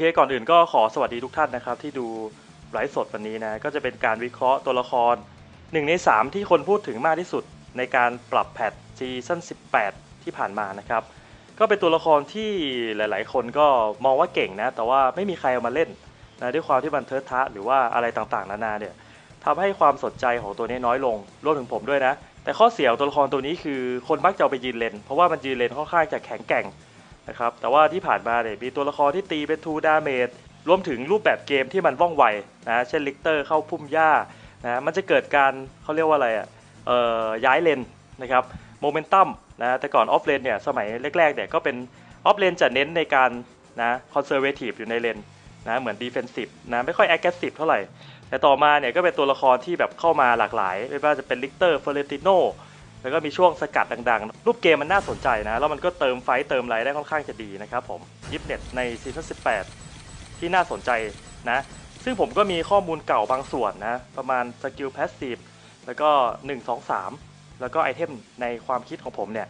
เคก่อนอื่นก็ขอสวัสดีทุกท่านนะครับ ที่ดูไลฟ์สดวันนี้นะก็จะเป็นการวิเคราะห์ตัวละคร 1 ใน 3 ที่คนพูดถึงมากที่สุดในการปรับแพทซีซั่น18 ที่ผ่านมานะครับ ก็เป็นตัวละครที่หลาย ๆ คนก็มองว่าเก่งนะ แต่ว่าไม่มีใครเอามาเล่นนะด้วยความที่มันเทิร์ทะหรือว่าอะไรต่างๆ นานาเนี่ยทำให้ความสนใจของตัวนี้น้อยลงรวมถึงผมด้วยนะ แต่ข้อเสียของตัวละครตัวนี้คือคนมักจะเอาไปยืนเลนเพราะว่ามันยืนเลนค่อนข้างจะแข็งแกร่ง นะครับแต่ว่าที่ผ่านมาเนี่ยมีตัวละครที่ตีเป็นทูดาเมจรวมถึงรูปแบบเกมที่มันว่องไวนะเช่นลิกเตอร์เข้าพุ่มหญ้านะมันจะเกิดการเขาเรียกว่าอะไรอะเอ่อย้ายเลนนะครับโมเมนตัมนะแต่ก่อนออฟเลนเนี่ยสมัยแรกๆเนี่ยก็เป็นออฟเลนจะเน้นในการนะคอนเซอร์เวทีฟอยู่ในเลนนะเหมือนดีเฟนซีฟนะไม่ค่อยแอคทีฟเท่าไหร่ แต่ต่อมาเนี่ยก็เป็นตัวละครที่แบบเข้ามาหลากหลาย ไม่ว่าจะเป็นลิกเตอร์เฟอร์เรติโน แล้วก็มีช่วงสกัดดังๆ รูปเกมมันน่าสนใจนะ แล้วมันก็เติมไฟเติมอะไรได้ค่อนข้างจะดีนะครับผมยิปเน็ตในซีซั่น18 ที่น่าสนใจนะ ซึ่งผมก็มีข้อมูลเก่าบางส่วนนะ ประมาณสกิลพาสซีฟแล้วก็ 1 2 3 แล้วก็ไอเทมในความคิดของผมเนี่ย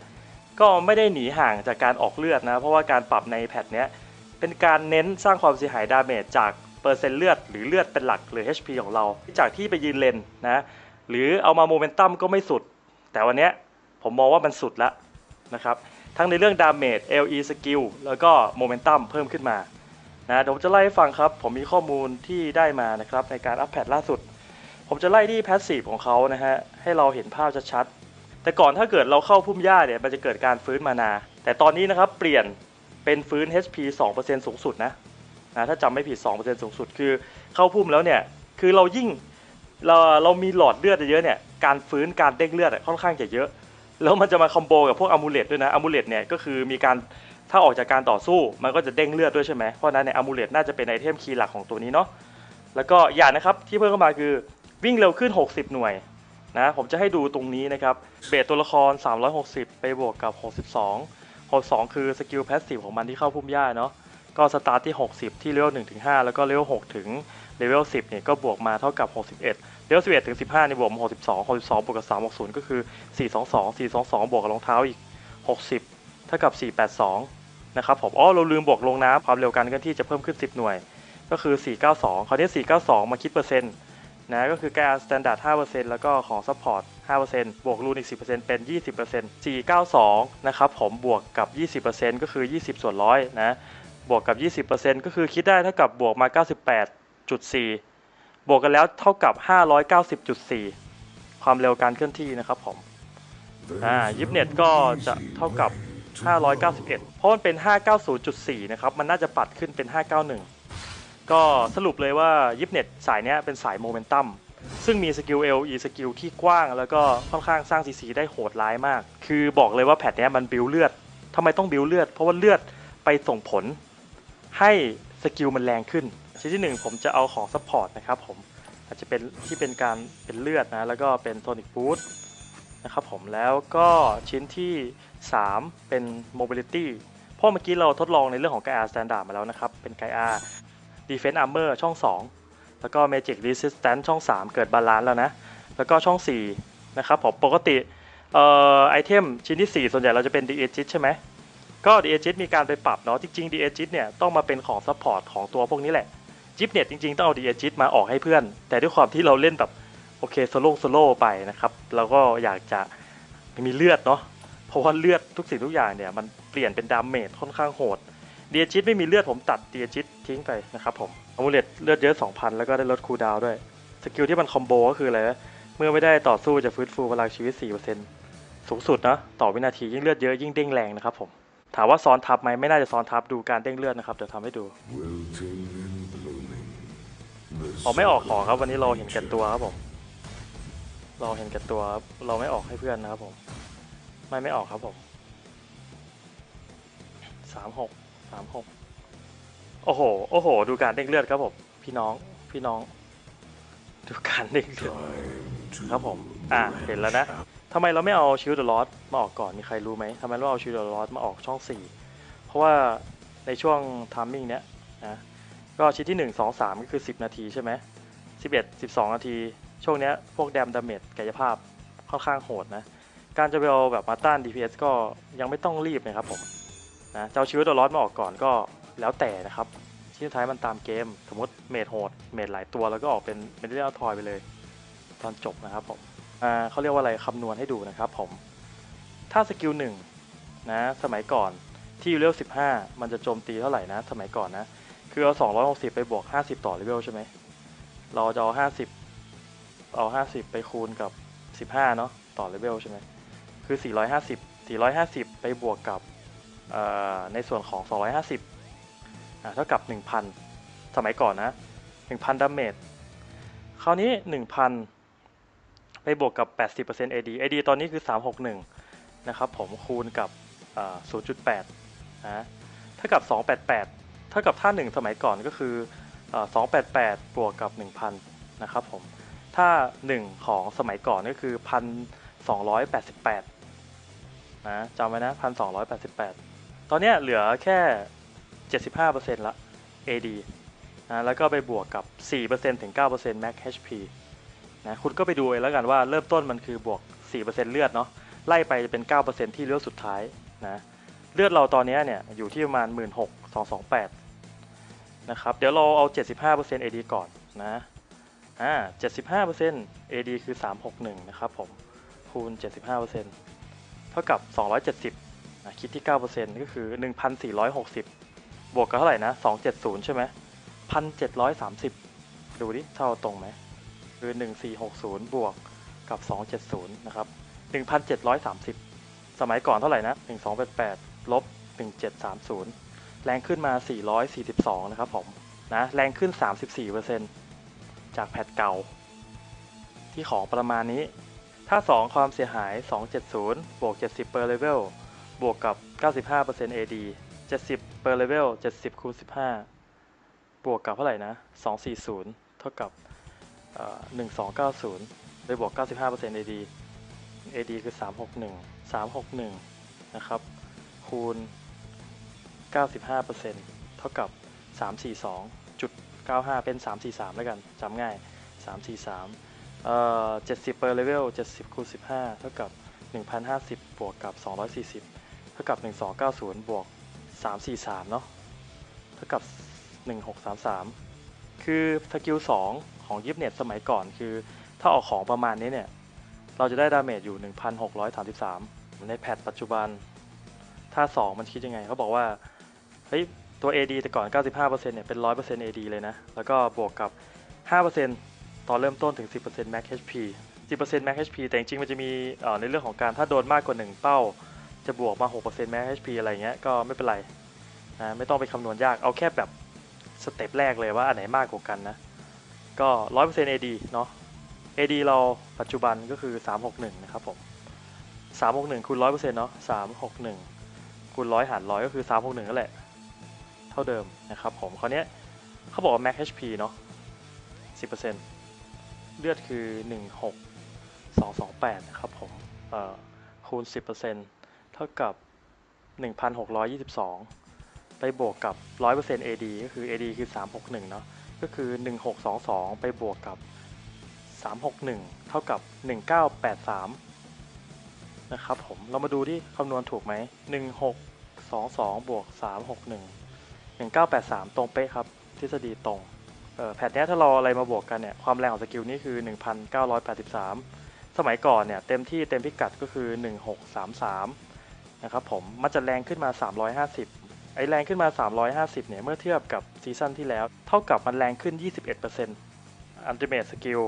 ก็ไม่ได้หนีห่างจากการออกเลือดนะ เพราะว่าการปรับในแพทเนี้ยเป็นการเน้นสร้างความเสียหายดาเมจจากเปอร์เซ็นต์เลือดหรือเลือดเป็นหลักหรือ HP ของเรา จากที่ไปยืนเลนนะ หรือเอามาโมเมนตัมก็ไม่สุด แต่วันนี้ผมมองว่ามันสุดแล้วนะครับ ทั้งในเรื่องดาเมจ LE สกิลแล้วก็โมเมนตัมเพิ่มขึ้นมานะเดี๋ยวผมจะไล่ให้ฟังครับ ผมมีข้อมูลที่ได้มานะครับในการอัปเดตล่าสุด ผมจะไล่ที่แพสซีฟของเขานะฮะ ให้เราเห็นภาพชัดๆ แต่ก่อนถ้าเกิดเราเข้าพุ่มหญ้าเนี่ย มันจะเกิดการฟื้นมานา แต่ตอนนี้นะครับเปลี่ยนเป็นฟื้น HP 2%สูงสุดนะนะถ้าจำไม่ผิด 2%สูงสุด คือเข้าพุ่มแล้วเนี่ย คือเรายิ่งเราเรามีหลอดเลือดเยอะเนี่ย การฟื้นการเด้งเลือดอะค่อนข้างจะเยอะ แล้วมันจะมาคอมโบกับพวกอะมูเลตด้วยนะอะมูเลตเนี่ยก็คือมีการถ้าออกจากการต่อสู้มันก็จะเด้งเลือดด้วยใช่ไหมเพราะฉะนั้นเนี่ยอะมูเลตน่าจะเป็นไอเทมคีย์หลักของตัวนี้เนาะแล้วก็อย่างนะครับที่เพิ่มเข้ามาคือวิ่งเร็วขึ้น 60 หน่วยนะผมจะให้ดูตรงนี้นะครับเบสตัวละคร 360 ไปบวกกับ 62 62 คือสกิลแพสซีฟของมันที่เข้าพุ่มหญ้าเนาะก็สตาร์ทที่ 60 ที่เลเวล1ถึง5แล้วก็เลเวล6ถึงเลเวล10เนี่ยก็บวกมาเท่ากับ 61 เลเวล11ถึง15ในบวกมา62 62บวกกับ360ก็คือ422 422บวกกับรองเท้าอีก60เท่ากับ482นะครับผมอ๋อเราลืมบวกลงน้ำความเร็วการเคลื่อนที่จะเพิ่มขึ้น 10 หน่วย ก็คือ 492 คราวนี้ 492 มาคิดเปอร์เซ็นต์นะก็คือการ standard 5%แล้วก็ของ support 5%บวกรูนอีก 10%เป็น 20% 492 นะครับผมบวกกับ 20%ก็คือ 20 ส่วนร้อยนะบวกกับ 20%ก็คือคิดได้เท่ากับบวกมา 98.4 บวกกันแล้วเท่ากับ 590.4 ความเร็วการเคลื่อนที่นะครับผมอ่ายิปเน็ตก็จะเท่ากับ 591 เพราะมันเป็น 590.4 นะครับ มันน่าจะปัดขึ้นเป็น 591 ก็สรุปเลยว่ายิปเน็ตสายเนี้ยเป็นสายโมเมนตัมซึ่งมีสกิล LE สกิลที่กว้าง แล้วก็ค่อนข้างสร้าง CC ได้โหดร้ายมาก คือบอกเลยว่าแพทเนี้ยมันบิวเลือดทำไมต้องบิวเลือด เพราะว่าเลือดไปส่งผลให้สกิลมันแรงขึ้น ชิ้นที่หนึ่งผมจะเอาของซัพพอร์ตนะครับผมอาจจะเป็นที่เป็นการเป็นเลือดนะแล้วก็เป็นโทนิกบูสต์นะครับผมแล้วก็ชิ้นที่ 3 เป็น mobility เพราะเมื่อกี้เราทดลองในเรื่องของไกอาร์สแตนดาร์ดมาแล้วนะครับ เป็นไกอาร์ defense armor ช่อง 2 แล้วก็ magic resistance ช่อง 3 เกิดบาลานซ์แล้วนะ แล้วก็ช่อง 4 นะครับผมปกติเอ่อไอเทมชิ้นที่ 4 ส่วนใหญ่เราจะเป็น d a g i t ใช่ไหมก็ d a g i t มีการไปปรับเนาะจริงๆ d a g i t เนี่ยต้องมาเป็นของ support ของตัวพวกนี้แหละ จิปเน็ตจริงๆ ต้องเอา d a g i t มาออกให้เพื่อน แต่ด้วยความที่เราเล่นแบบโอเคโซโล่โซโล่ไปนะครับเราก็อยากจะไม่มีเลือดเนาะเพราะว่าเลือดทุกสิ่งทุกอย่างเนี่ยมันเปลี่ยนเป็นดาเมจค่อนข้างโหดเดียจิตไม่มีเลือดผมตัดเดียจิตทิ้งไปนะครับผมอามูเลตเลือดเยอะ 2,000 แล้วก็ได้ลดคูลดาวด้วย สกิลที่มันคอมโบก็คืออะไรเมื่อไม่ได้ต่อสู้จะฟื้นฟูพลังชีวิต 4%สูงสุดนะต่อวินาทียิ่งเลือดเยอะยิ่งเด้งแรงนะครับผมถามว่าซ้อนทับไหมไม่น่าจะซ้อนทับดูการเด้งเลือดนะครับเดี๋ยวทำให้ดู ออกไม่ออกของครับ วันนี้เราเห็นแก่ตัวครับผม เราเห็นแก่ตัวครับเราไม่ออกให้เพื่อนนะครับผม ไม่ไม่ออกครับผมสามหกสามหกโอ้โห โอ้โห ดูการเด้งเลือดครับผม พี่น้อง พี่น้อง ดูการเด้งเลือดครับผม อะ เห็นแล้วนะทำไมเราไม่เอาชิวเดอะลอสมาออกก่อน มีใครรู้ไหมทำไมเราเอาชิวเดอะลอสมาออกช่องสี่ เพราะว่าในช่วงทามมิ่งเนี้ยนะ ก็ชิ้นที่หนึ่งสองสามก็คือสิบนาทีใช่ไหมสิบเอ็ดสิบสองนาที ช่วงเนี้ยพวกแดมดาเมจกายภาพค่อนข้างโหดนะ การจะไปเอาแบบมาต้าน DPS ก็ยังไม่ต้องรีบนะครับผมนะเจะเอาชิวเดอะลอสมาออกก่อนก็แล้วแต่นะครับจที่สุดท้ายมันตามเกม สมมติเมดโหดเมดหลายตัวแล้วก็ออกเป็นเมดเรียลทอยไปเลย ตอนจบนะครับผมอ่าเขาเรียกว่าอะไรคำนวณให้ดูนะครับผม ถ้าสกิลหนึ่งนะสมัยก่อนที่เลเวล15 มันจะโจมตีเท่าไหร่นะ สมัยก่อนนะ คือเอา 260 ไปบวก 50 ต่อเลเวลใช่ไหม เราจะเอา 50 เอา 50 ไปคูณกับ 15 เนาะต่อเลเวลใช่ไหม คือ 450 450 ไปบวกกับในส่วนของ 250อ่าเท่ากับ 1,000 สมัยก่อนนะ 1,000ดาเมจคราวนี้ 1,000 ไปบวกกับ 80% AD AD ตอนนี้คือ 361 นะครับผมคูณกับ 0.8นะเท่ากับ 288 เท่ากับท่า 1 สมัยก่อนก็คือเอ่อ288 บวกกับ 1,000 นะครับผมถ้า1 ของสมัยก่อนก็คือ 1,288 นะจำไว้นะ 1,288 ตอนนี้เหลือแค่ 75%ละ AD นะแล้วก็ไปบวกกับ 4%ถึง 9% Max HP นะคุณก็ไปดูเองแล้วกันว่าเริ่มต้นมันคือบวก 4%เลือดเนาะไล่ไปจะเป็น 9%ที่เลือดสุดท้ายนะเลือดเราตอนนี้เนี่ยอยู่ที่ประมาณ 16,228 นะครับ เดี๋ยวเราเอา 75% AD ก่อนนะอ่า75% AD คือ 361 นะครับผม คูณ 75%เท่ากับ 270นะคิดที่ 9%ก็คือ 1,460 บวกกับเท่าไหร่นะ 270 ใช่ไหม1,730 ดูดิเท่าตรงไหมคือ 1460 บวกกับ 270 นะครับ 1,730 สมัยก่อนเท่าไหร่นะ 1288 ลบ 1730 แรงขึ้นมา 442 นะครับผมนะแรงขึ้น 34%จากแพทเก่า ที่ของประมาณนี้ ถ้า 2 ความเสียหาย 270 บวก 70 per level บวกกับ 95% AD 70 per level 70คูณ15 บวกกับเท่าไหร่นะ 240 เท่ากับ 1290 ไปบวก 95% AD AD คือ 361 361 นะครับ คูณ 95%เท่ากับ 342.95 เป็น 343 แล้วกันจำง่าย 343เอ่อ70 per level 70คูณ15 เท่ากับ 1,050 บวกกับ 240 เท่ากับ 1290 บวก 343 เนาะเท่ากับ 1633 คือสกิล 2 ของยิปเน็ตสมัยก่อนคือ ถ้าออกของประมาณนี้เนี่ย เราจะได้ดาเมจอยู่ 1,633 ในแพทปัจจุบันถ้า 2 มันคิดยังไง เขาบอกว่า เฮ้ยตัว AD แต่ก่อน 95%เนี่ยเป็น 100% AD เลยนะ แล้วก็บวกกับ 5%ตอนเริ่มต้นถึง 10% Max HP 10% Max HP แต่จริงๆมันจะมีในเรื่องของการถ้าโดนมากกว่า 1 เป้า จะบวกมา 6% Max HP อะไรเงี้ยก็ไม่เป็นไรนะไม่ต้องไปคำนวณยากเอาแค่แบบสเต็ปแรกเลยว่าอันไหนมากกว่ากันนะ ก็ 100% AD เนาะ AD เราปัจจุบันก็คือ 361 นะครับผม 361คูณ100%เนาะ361คูณ100 หาร 100 ก็คือ 361นั่นแหละ เท่าเดิมนะครับผมคราวนี้เขาบอกว่า max HP เนาะ10%เลือดคือ 16228 นะครับผมคูณ 10%เท่ากับ 1,622 ไปบวกกับ 100% AD ก็คือ AD คือ 361 เนาะก็คือ 1622 ไปบวกกับ 361 เท่ากับ 1983 นะครับผม เรามาดูที่คำนวณถูกไหม 1622 บวก 361 1983 ตรงเป๊ะครับ ทฤษฎีตรงเออแพทเนี้ยถ้าเราอะไรมาบวกกันเนี่ยความแรงของสกิลนี้คือ 1983 สมัยก่อนเนี่ยเต็มที่เต็มพิกัดก็คือ 1633 นะครับผมมันจะแรงขึ้นมา 350 ไอแรงขึ้นมา 350 เนี่ยเมื่อเทียบกับซีซั่นที่แล้ว เท่ากับมันแรงขึ้น 21% Ultimate Skill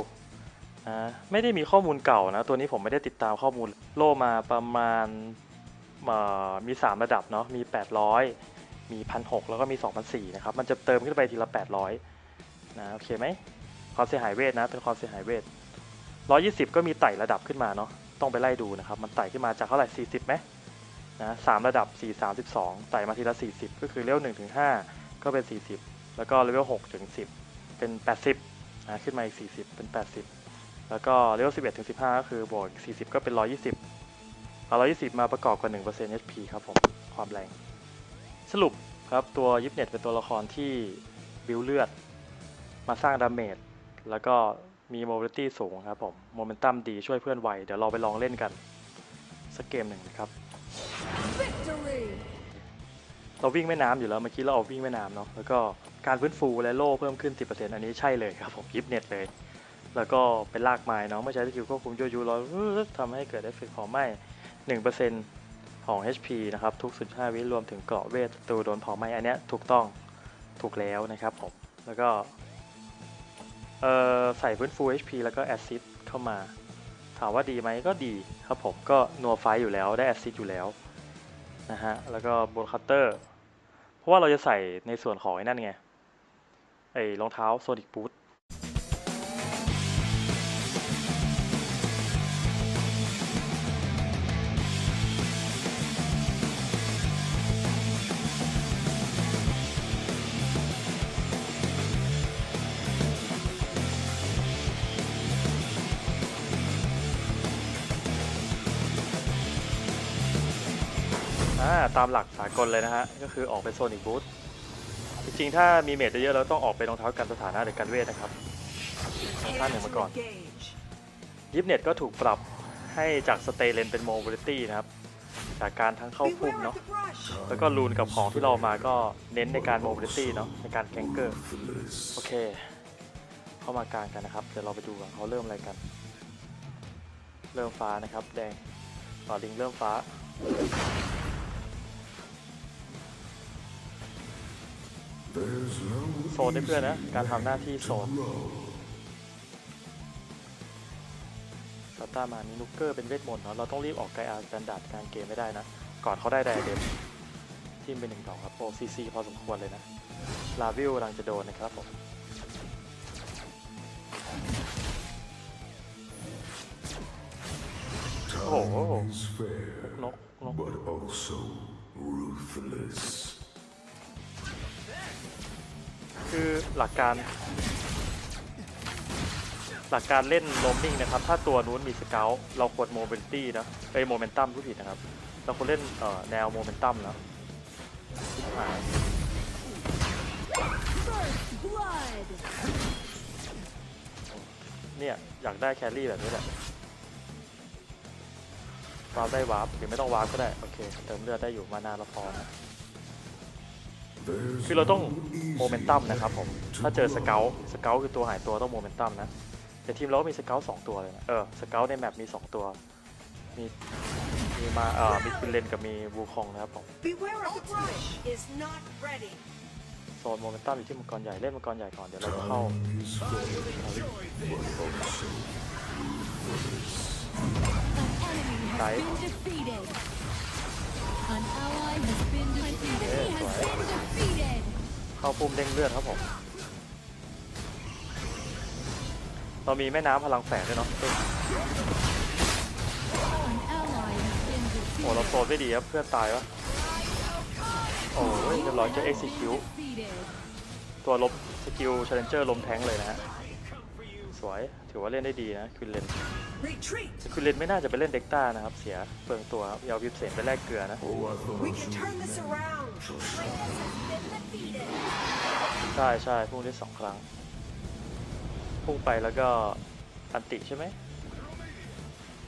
นะไม่ได้มีข้อมูลเก่านะ ตัวนี้ผมไม่ได้ติดตามข้อมูลโลมาประมาณมี 3 ระดับเนาะมี 800 มี1,600แล้วก็มี2,400นะครับ มันจะเติมขึ้นไปทีละ 800 นะ โอเคไหม ความเสียหายเวทนะ เป็นความเสียหายเวท 120 ก็มีไต่ระดับขึ้นมาเนาะ ต้องไปไล่ดูนะครับ มันไต่ขึ้นมาจากเท่าไหร่ 40ไหมนะสามระดับ 4 32 ไต่มาทีละ 40 ก็คือเลเวล1ถึง5ก็เป็น 40 แล้วก็เลเวล6ถึง10 เป็น 80 นะ ขึ้นมาอีก 40 เป็น 80 แล้วก็เลเวล11ถึง15 ก็คือบวกอีก40 ก็เป็น 120เอา120 มาประกอบกับ1% HP ครับผม ความแรง สรุปครับตัวยิปเน็ตเป็นตัวละครที่บิวเลือด มาสร้างดาเมจแล้วก็มีโมบิลิตี้สูงครับผมโมเมนตัมดีช่วยเพื่อนไวเดี๋ยวเราไปลองเล่นกัน สักเกมหนึ่งนะครับ Victory! เราวิ่งแม่น้ำอยู่แล้วเมื่อกี้เราเอาวิ่งแม่น้ำเนาะแล้วก็การฟื้นฟูและโล่เพิ่มขึ้น 10%อันนี้ใช่เลยครับผมยิบเน็ตเลย แล้วก็เป็นลากไม้เนาะเมื่อใช้สกิลควบคุมโยยูร้อยทำให้เกิดเอฟเฟกต์ของไหม้1% ของ HP นะครับทุก 15 วิรวมถึงเกราะเวทศัตรูโดนเผาไหม้อันเนี้ยถูกต้องถูกแล้วนะครับผมแล้วก็ใส่ฟื้นฟู HP แล้วก็แอซิดเข้ามา ถามว่าดีไหมก็ดีครับผมก็นัวไฟอยู่แล้วได้แอซิดอยู่แล้วนะฮะแล้วก็บนคัตเตอร์ เพราะว่าเราจะใส่ในส่วนของไอ้นั่นไงไอ้รองเท้าโซนิกบูท ตามหลักสากลเลยนะฮะ ก็คือออกเป็นโซนิกบูทจริงๆ ถ้ามีเมจเยอะๆเราต้องออกเป็นรองเท้ากันสถานะหรือกันเวทนะครับท่านหนึ่งมาก่อน ยิปเน็ตก็ถูกปรับให้จากสเตเลนเป็นโมบิลิตี้นะครับ จากการทั้งเข้าพุ่มเนาะ แล้วก็รูนกับของที่เรามาก็เน้นในการโมบิลิตี้เนาะ ในการแกงเกอร์ โอเค เข้ามากลางกันนะครับ เดี๋ยวเราไปดูกันเขาเริ่มอะไรกัน เริ่มฟ้านะครับ แดงต่อลิงเริ่มฟ้า โซนให้เพื่อนนะ การทำหน้าที่โซน grow. สตามานี่นุกเกอร์เป็นเวทมนต์เนาะ เราต้องรีบออกไกอาร์สแตนดาร์ดกางเกมไม่ได้นะ ก่อนเขาได้ไดเดมทีมเป็นหนึ่งดอกครับโอซีซีพอสมควรเลยนะ ลาวิลกำลังจะโดนนะครับผม Time is fair, นกนก คือหลักการหลักการเล่นโรมมิ่งนะครับ ถ้าตัวนู้นมีสเกลเราควรโมเมนตี้นะไอโมเมนตัมผู้ผิดนะครับ เราควรเล่นเอ่อแนวโมเมนตัมนะชิบหาย Blood. เนี่ยอยากได้แครี่แบบนี้แหละวาร์ปได้วาร์ปหรือไม่ต้องวาร์ปก็ได้ โอเค เติมเลือดได้อยู่มานานเราพอนะ คือเราต้อง no easy โมเมนตัมนะครับผม way to ถ้าเจอสเกล grow. สเกลคือตัวหายตัวต้องโมเมนตัมนะ แต่ทีมเราก็มีสเกลสองตัวเลยนะ เออ สเกลในแมปมีสองตัว มี มีมา เอ่อ มีคุณเลนกับมีวูคองนะครับผม Beware of the brush is not ready. โซนโมเมนตัมอยู่ที่มังกรใหญ่เล่นมังกรใหญ่ก่อนเดี๋ยวเราจะเข้า Time is fair, but also An enemy has been defeated. An ally has been defeated. He has been defeated. เข้าพุ่มเด้งเลือดครับผมเรามีแม่น้ำพลังแฝงด้วยเนาะเอ้ย An ally has been โอ้เรา defeated. โซนไม่ดีครับ เพื่อนตายวะ โอ้ยเรียบร้อยเจอ execute Defeated. ตัวลบสกิล challenger ลมแทงค์เลยนะฮะ สวย ถือว่าเล่นได้ดีนะคุณเลน Retreat. คุณเลนไม่น่าจะไปเล่นเด็กต้านะครับ เสียเปลืองตัวครับอยาววิบเศษไปแลกเกลือนะ Oh, I thought We you can turn this around. ใช่ใช่พุ่งได้สองครั้ง พุ่งไปแล้วก็อันติใช่ไหม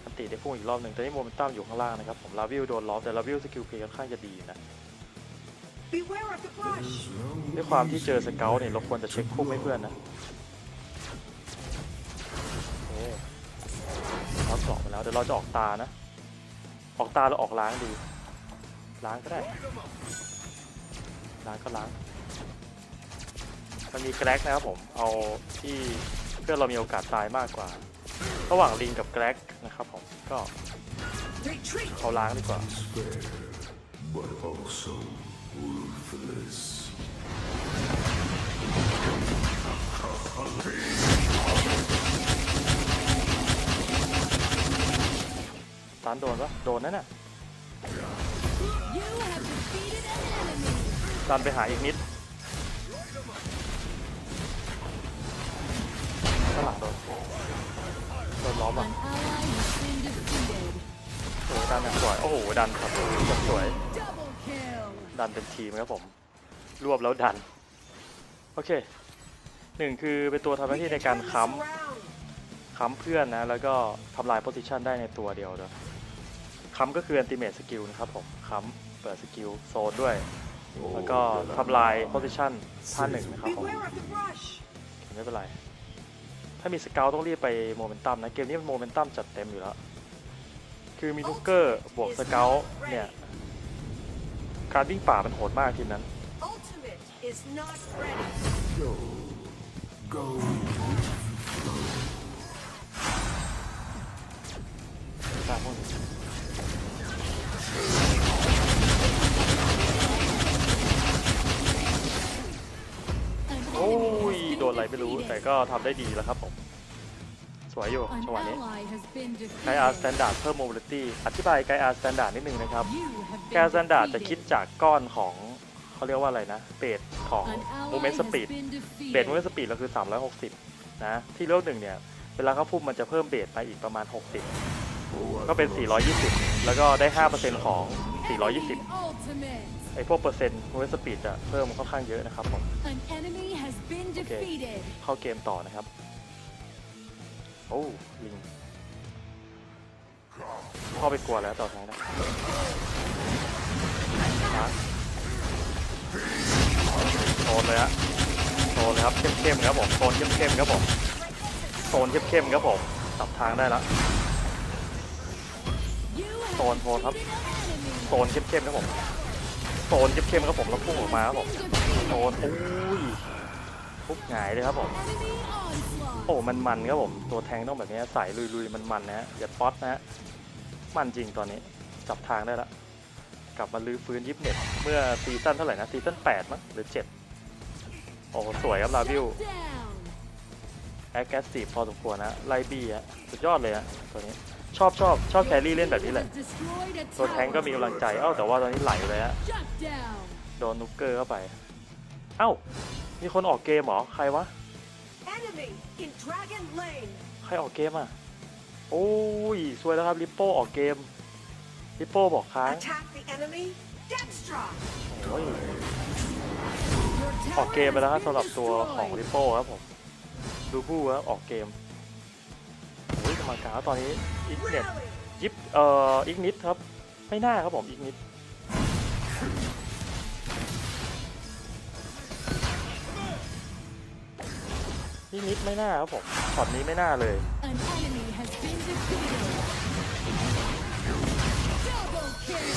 อันติได้พุ่งอีกรอบหนึ่งแต่นี่โมเมนตัมอยู่ข้างล่างนะครับผมลาวิลโดนล้อมแต่ลาวิลสกิลเพลย์ค่อนข้างจะดีนะ Beware of the brush. There's no ด้วยความที่เจอสเกลเนี่ยเราควรจะเช็คพุ่มให้เพื่อนนะ เดี๋ยวเราจะออกตานะ ออกตาเราออกล้างดีล้างก็ได้ ล้างก็ล้าง มันมีแกร็กนะครับผม เอาที่เพื่อเรามีโอกาสตายมากกว่า ระหว่างลิงกับแกร็กนะครับผม ก็เอาล้างดีกว่า but also ruthless. ตานโดนปะโดนนั่นน่ะ You have defeated an enemy. ดันไปหาอีกนิดข้างหลังโดนโดนล้อม An อะ ally has been defeated. โอ้โหดันอย่างสวย โอ้โห ดันครับอย่างสวย Double kill. ดันเป็นทีมครับผม รวบแล้วดัน โอเคหนึ่งคือเป็นตัวทำหน้า We ที่ can ในการ turn this ค้ำ around. ค้ำเพื่อนนะ แล้วก็ทำลายโพซิชันได้ในตัวเดียวด้วย ค้ำก็คืออันติเม e สกิลนะครับผมค้ำเปิดสกิลโซนด้วย แล้วก็ทำลายโพซิชันท่าหนึ่งนะครับผม Beware of the brush. ไม่เป็นไร ถ้ามีสเกลต้องรีบไปโมเมนตัมนะ เกมนี้มันโมเมนตัมจัดเต็มอยู่แล้ว คือมีนุกเกอร์บวกสเกลเนี่ย การวิ่งป่ามันโหดมากทีมนั้น Ultimate is not ready. Go. Go. ตามพวกนี้ An โอ้ย enemy has been โดนอะไรไม่รู้ แต่ defeated. ก็ทำได้ดีแล้วครับผม สวยอยู่ An จังหวะนี้ ally has been ไกอาร์ส defeated. แตนดาร์ดเพิ่มโมบิลิตี้อธิบายไกอาร์สแตนดาร์ดนิดนึงนะครับ You have ไกอาร์สแตนดาร์ด been จะคิด defeated. จากก้อนของเขาเรียกว่าอะไรนะเบสของ An โม ally เมนต์ส has ปีด been เบสโมเมน defeated. ต์สปีดเราคือ 360 นะ ที่เลือกหนึ่งเนี่ย เวลาเขาพุ่มมันจะเพิ่มเบสมาอีกประมาณ 60 ก็เป็น 420 แล้วก็ได้ 5%ของ 420 Enemy ultimate. ไอ้พวกเปอร์เซ็นต์โมเมนต์สปีดจะเพิ่มค่อนข้างเยอะนะครับผม An enemy has been defeated. เข้าเกมต่อนะครับ โอ้ลิงเข้าไปกลัวแล้วต่อท้ายนะมาโซนเลยฮะโซนเลยครับเข้มๆครับผมโซนเข้มๆครับผมโซนเข้มๆครับผมจับทางได้แล้ว นโซนครับโซนเข้มๆครับผมโซนเข้มๆครับผมแล้วพุ่งออกมาครับผมโซนอุ้ยปุ๊บหงายเลยครับผมโอ้มันมันครับผมตัวแทงต้องแบบนี้ใส่ลุยๆมันมันๆนะฮะอย่าป๊อตนะฮะมันจริงตอนนี้จับทางได้ละกลับมาลื้อฟื้นยิปเน็ตเมื่อซีซั่นเท่าไหร่นะซีซั่น8มั้งหรือ 7 โอ้สวยครับลาวิวแอคแกสซีฟพอสมควรนะไลบี้ฮะสุดยอดเลยฮะตัวนี้ ชอบชอบชอบแครี่เล่นแบบนี้แหละ You have destroyed a ตัวแทงก็มีกำลังใจเอ้าแต่ว่าตอนนี้ไหลเลยฮะ Shut down. โดนนุกเกอร์เข้าไป เอ้า มีคนออกเกมเหรอ ใครวะ Enemy in Dragon Lane. ใครออกเกมอะ โอ้ยสวยแล้วครับลิปโป้ออกเกม ลิปโป้บอกค้าง Attack the enemy. Dextra. โอ้ย Your ออก tower เกมไปแล้วครับ has สำหรับ been ตัวของลิ destroyed. ปโป้ครับผม ดูบูครับออกเกม โอ้ยกรรมการตอนนี้อีกเน็ต Rally. ยิบเอ่ออีกนิดครับ ไม่น่าครับผมอีกนิดอีกนิดไม่น่าครับผมช็อตนี้ไม่น่าเลย An enemy has been defeated. Double kill.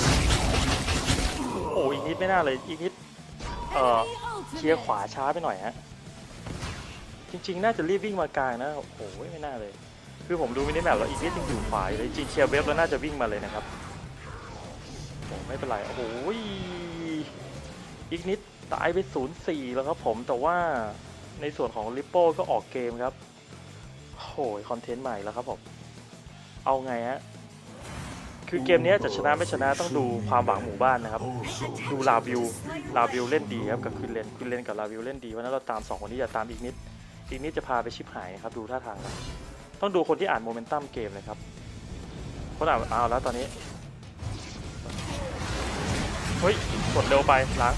โอ้อีกนิดไม่น่าเลยอีกนิดเอ่อ Enemy เคลียร์ขวา ultimate. ช้าไปหน่อยฮะจริงๆ น่าจะรีบวิ่งมากลางนะ โอ้โหไม่น่าเลย คือผมดูมินิแมปแล้วอีกนิดยังอยู่ขวาอยู่เลยจริงเคลียร์เว็บแล้วน่าจะวิ่งมาเลยนะครับโอ้ไม่เป็นไร โอ้โหอีกนิดตายไปศูนย์สี่แล้วครับผมแต่ว่าในส่วนของลิปโป้ก็ออกเกมครับโอ้ยคอนเทนต์ใหม่แล้วครับผม เอาไงฮะ คือเกมนี้จะชนะไม่ชนะต้องดูความหวังหมู่บ้านนะครับ ดูลาวิว ลาวิวเล่นดีครับกับควินเลนควินเลนกับลาวิวเล่นดีวันนั้นเราตามสองคนนี้อย่าตามอีกนิด อีกนิดจะพาไปชิปหายนะครับดูท่าทางแล้ว ต้องดูคนที่อ่านโมเมนตัมเกมเลยครับคนอ่านเอาแล้วตอนนี้ เฮ้ย กดเร็วไปล้าง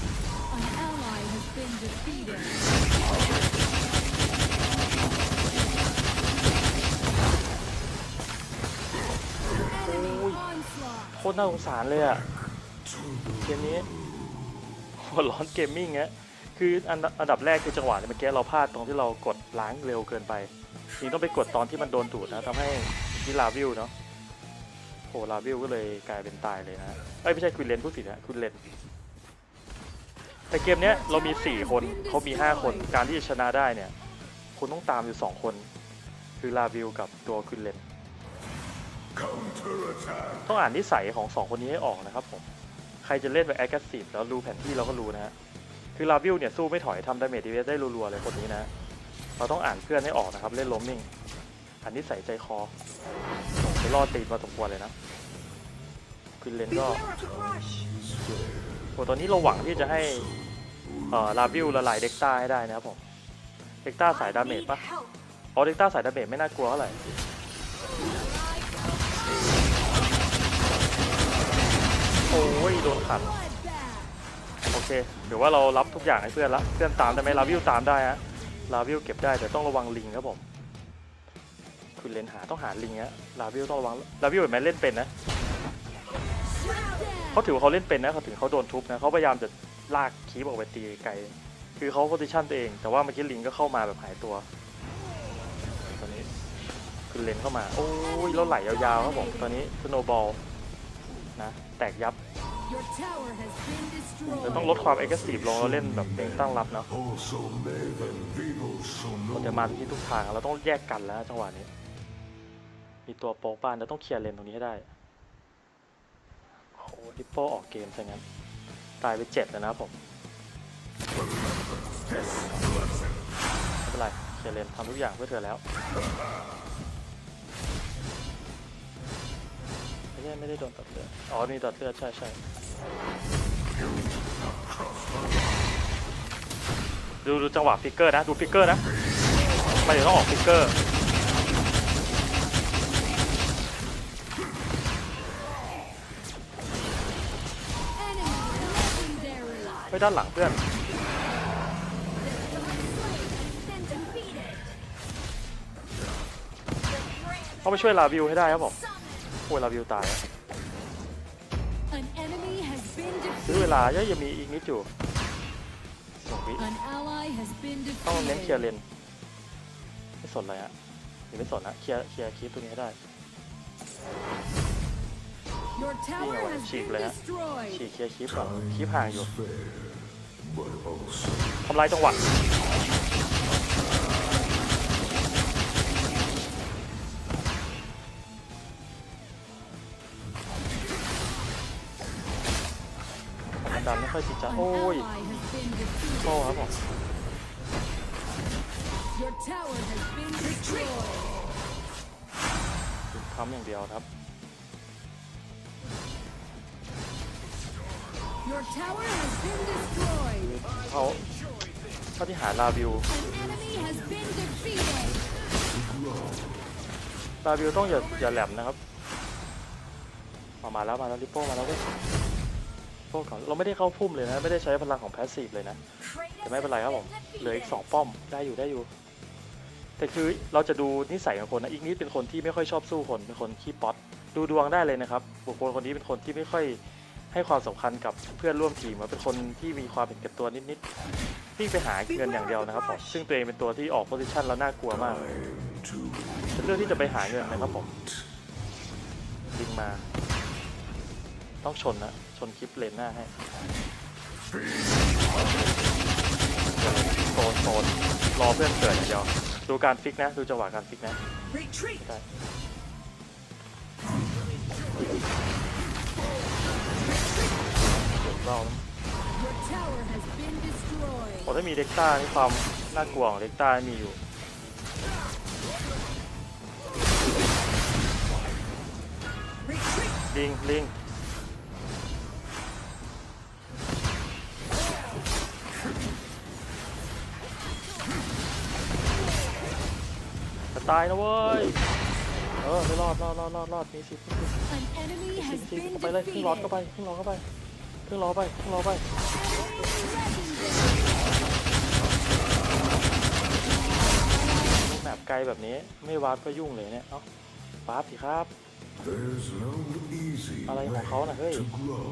โอ้ยโคตรน่าสงสารเลยอะเกมนี้หัวร้อนเกมมิ่งฮะคืออันดับอันดับแรกคือจังหวะเมื่อกี้เราพลาดตรงที่เรากดล้างเร็วเกินไป นี่ต้องไปกดตอนที่มันโดนดูดนะทำให้ที่ลาวิวเนาะโหลาวิวก็เลยกลายเป็นตายเลยนะเอ้ยไม่ใช่คุณเลนผู้ผิดนะคุณเลนแต่เกมเนี้ยเรามี 4 คนเขามี 5 คนการที่จะชนะได้เนี่ยคุณต้องตามอยู่ 2 คน คือลาวิวกับตัวคุณเลนต้องอ่านนิสัยของสองคนนี้ให้ออกนะครับผมใครจะเล่นแบบแอคทีฟแล้วรู้แผนที่เราก็รู้นะฮะคือลาวิลเนี่ยสู้ไม่ถอยทำดาเมจดีเวสได้รัวๆเลยคนนี้นะ เราต้องอ่านเพื่อนให้ออกนะครับ เล่นล้มนิ่งอ่านนิสัยใจคอไปล่อตีนมาสมควรเลยนะคุณเลนก็โอ้ตอนนี้เราหวังที่จะให้เอ่อลาวิลละลายเด็กต้าให้ได้นะครับผม เด็กต้าสายดาเมจปะอ๋อเด็กต้าสายดาเมจไม่น่ากลัวเท่าไหร่โอ้ยโดนขัด โอเคเดี๋ยวว่าเรารับทุกอย่างให้เพื่อนละ เพื่อนตามได้ไหมลาวิวตามได้ฮะ ลาวิวเก็บได้แต่ต้องระวังลิงครับผม คุณเลนหาต้องหาลิงฮะลาวิวต้องระวังลาวิวเห็นไหมเล่นเป็นนะเขาถือว่าเขาเล่นเป็นนะเขาถึงเขาโดนทุบนะเขาพยายามจะลากคีบออกไปตีไกลคือเขาโพซิชันตัวเอง แต่ว่าเมื่อกี้ลิงก็เข้ามาแบบหายตัวตอนนี้คือเลนเข้ามา โอ้ยแล้วไหลยาวๆครับผมตอนนี้สโนบอลนะแตกยับ Your tower has been destroyed. เราต้องลดความเอ็กซ์ตีฟลงแล้วเล่นแบบเตั้งรับเนาะ Also live and vivo เรา sono จะมาที่ทุกทางเราต้องแยกกันแล้วจังหวะนี้ มีตัวโป๊กบ้านเราต้องเคลียร์เลนตรงนี้ให้ได้โอ้โหดิปโป้ออกเกมซะงั้น ตายไปเจ็ดแล้วนะผมไม่เป็นไรเคลียร์เลนทำทุกอย่างเพื่อเธอแล้ว ไม่ไม่ได้โดนตัดเลือด อ๋อ มีตัดเลือด ใช่ใช่ดูดูจังหวะฟิกเกอร์นะ ดูฟิกเกอร์นะไมันเดี๋ยวต้องออกฟิกเกอร์ ไปด้านหลังเพื่อน Been defeated. ต้องไปช่วยลาวิวให้ได้ครับผม โอ้ยลาวิวตาย An enemy has been ซื้อเว defeated. ลายังยังมีอีกนิดอยู่สองวิ An ally has been ต้องเน้นเคลียร์เล defeated. นไม่สนอะไรฮะหรือไม่สนนะเคลียร์เคลียร์คลิปตรงนี้ให้ได้ Your tower Anyway, has cheap been เลยฮะ destroyed. ฉีกเคลียร์คลิปก่อนคลิปห่างอยู่ fair, but also ทำลายจังหวะ ค่อยติดจ้ะ An โอ้ย ally has been defeated. โอ้ครับผม Your tower has been destroyed. ทำอย่างเดียวครับ Your tower has been destroyed. เขาเขาที่หาลาวิว An enemy has been defeated. ลาวิวต้องอย่าอย่าแหลมนะครับออกมาแล้วมาแล้วริปโป้มาแล้วเว้ย โป้ก่อนเราไม่ได้เข้าพุ่มเลยนะ ไม่ได้ใช้พลังของแพสซีฟเลยนะ แต่ไม่เป็นไรครับผม เหลืออีกสองป้อม ได้อยู่ได้อยู่ แต่คือเราจะดูนิสัยของคนนะ อีกนิดเป็นคนที่ไม่ค่อยชอบสู้คน เป็นคนขี้ป๊อต ดูดวงได้เลยนะครับ บุคคลคนนี้เป็นคนที่ไม่ค่อยให้ความสำคัญกับเพื่อนร่วมทีมเป็นคนที่มีความเป็นแก่ตัวนิดๆวิ่ไปหาเงินอย่างเดียวนะครับผม ซึ่งตัวเองเป็นตัวที่ออกโพซิชันแล้วน่ากลัวมาก to ฉันเลือกที่จะไปหาเงินนะครับผมยิงมา ต้องชนนะ ชนคลิปเลนหน้าให้โซนโซนรอเพื่อนเกิดอย่างเดียว ดูการฟิกนะ ดูจังหวะการฟิกนะ Retreat. ได้เดี๋ยวเรา Your tower has been destroyed. โอ้ถ้ามีเด็กต้านี่ความน่ากลัวของเด็กต้ามีอยู่ Retreat. ลิงลิง ตายนะเว้ย เออไม่รอดรอดรอดรอดรอดมีสิทธิ์มีสิทธิ์ An enemy จริ has งจริง been เข้าไปเลยขึ้นรอดเข้าไป defeated. ขึ้นรอดเข้าไปขึ้นรอไปขึ้นรอไป Enemy legendary. แบบไกลแบบนี้ไม่วาร์ปก็ยุ่งเลยเนี่ยเอ้าวาร์ปสิครับ there's no easy อะไรของเขาน่ะเฮ้ย to grow.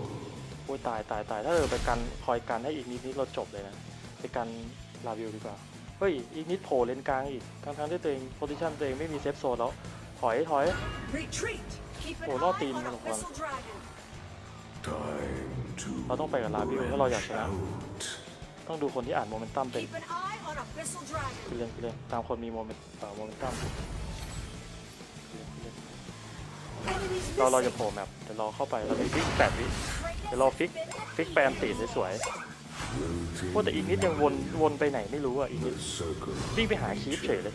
โอ้ยตายตายตายถ้าเออไปกันคอยกันให้อีกนิดนิดเราจบเลยนะไปกันลาวิวดีกว่า เฮ้ย อีกนิดโผล่เลนกลางอีกทั้งทั้งๆที่ตัวเองโพซิชันตัวเองไม่มีเซฟโซนแล้ว ถอยถอย Retreat. Keep an Oh, eye not the on middle one. Abyssal Dragon. Time to เราต้องไปกับลาวิวถ้าเราอยากชนะ out. ต้องดูคนที่อ่านโมเมนตัมเป็น Keep an eye on Abyssal Dragon. คือเล่นคือเล่นตามคนมีโมเมนต์เอ่อโมเมนตัม Enemies เราเราจะ missing. โผล่แมปเดี๋ยวรอเข้าไปเรามีฟิกแปดวิเดี๋ยวรอฟิกฟิกแปมตีสวยๆ ว่าแต่อีกนิดยังวนวนไปไหนไม่รู้อะอีกนิดวิ่งไปหาคีฟเฉยเลย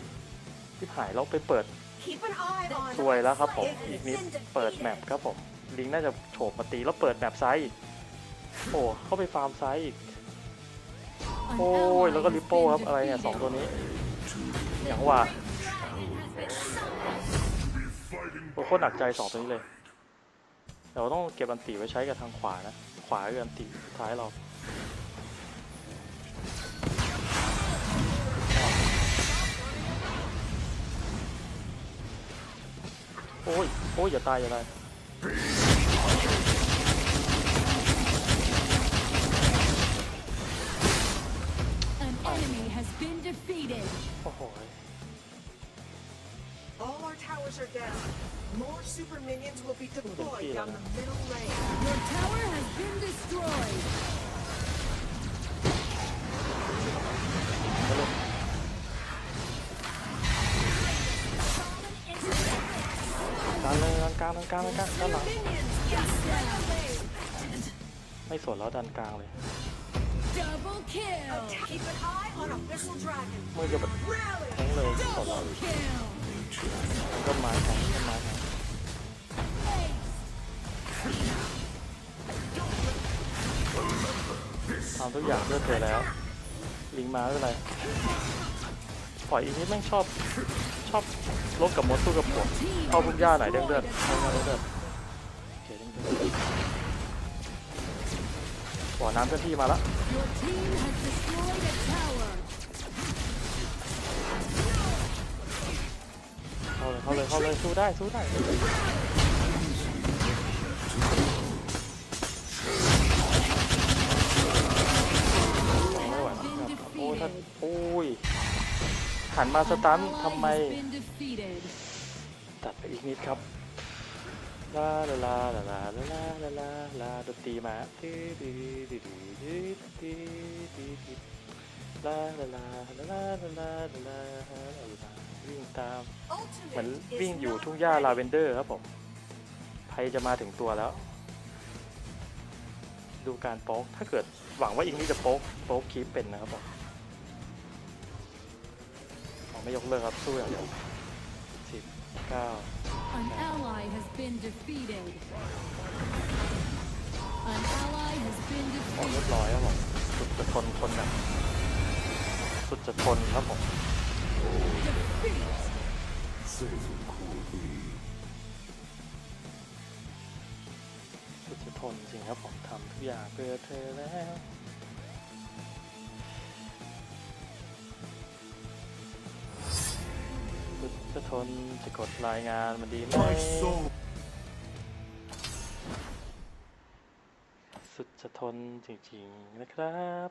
ที่หายเราไปเปิด Keep an eye on ซวยแล้วครับผมอีกนิดเปิดแมปครับผมลิงน่าจะโฉบมาตีแล้วเปิดแมปซ้ายโอ้เข้าไปฟาร์มซ้ายอีกโอ้ยแล้วก็ลิปโป้ครับอะไรเนี่ยสองตัวนี้อย่างว่าโอ้โคตรหนักใจสองตัวนี้เลยเราต้องเก็บอันติไว้ใช้กับทางขวานะ ขวาคืออันติสุดท้ายเรา โอ้ย โอ้ย อย่าตาย อย่าตาย An enemy has been defeated. โอ้โห All our towers are down. More super minions will be deployed down the middle lane. Your tower กลางกลางด้านกลางด้านหลังไม่สนแล้วด้านกลางเลยมือจะแบบ Rally. แทงเลยสนเราก็ม้แทงต้นไม้แทงทำทุกอย่างเพื่อเธอแล้ว ลิงมาไม่เป็นไรปล่อยอีกนิดแม่งชอบ อบลบกับมดสู้กับปวเข้าพุ่งหญ้าไหนเด้งเลือดเข้าพุ่งหญ้าเด้งเลือดโอเคเด้งเลือดบ่อน้ำเจ้าที่มาแล้วเข้าเลยเข้าเลยเข้าเลยสู้ได้สู้ได้โอ้ถ้าโอ้ย หันมาสตันทำไม ตัดไปอีกนิดครับลาลาลาลาลาลาลาลาลาลาดนตรีมาดื้อดื้อดื้อดื้อดื้อดื้อดื้อดื้อลาลาลาลาลาลาลาลาลาลาวิ่งตามเหมือนวิ่งอยู่ทุ่งหญ้าลาเวนเดอร์ครับผมภัยจะมาถึงตัวแล้ว ดูการโป๊กถ้าเกิดหวังว่าอิงนี่จะโป๊กโป๊กคีปเป็นนะครับผม ไม่ยกเลิกครับสู้อย่างเดียวสิบเก้า An ally has been defeated. An ally has been โอ้เรียบ defeated. ร้อยครับผมสุดจะทนทนแบบสุดจะทนครับผม Defeat. Save them coolly. สุดจะทนจริงครับผมทำทุกอย่างเพื่อเธอแล้ว จะทนจะกดรายงานมันดีไหมสุดจะทนจริงๆนะครับ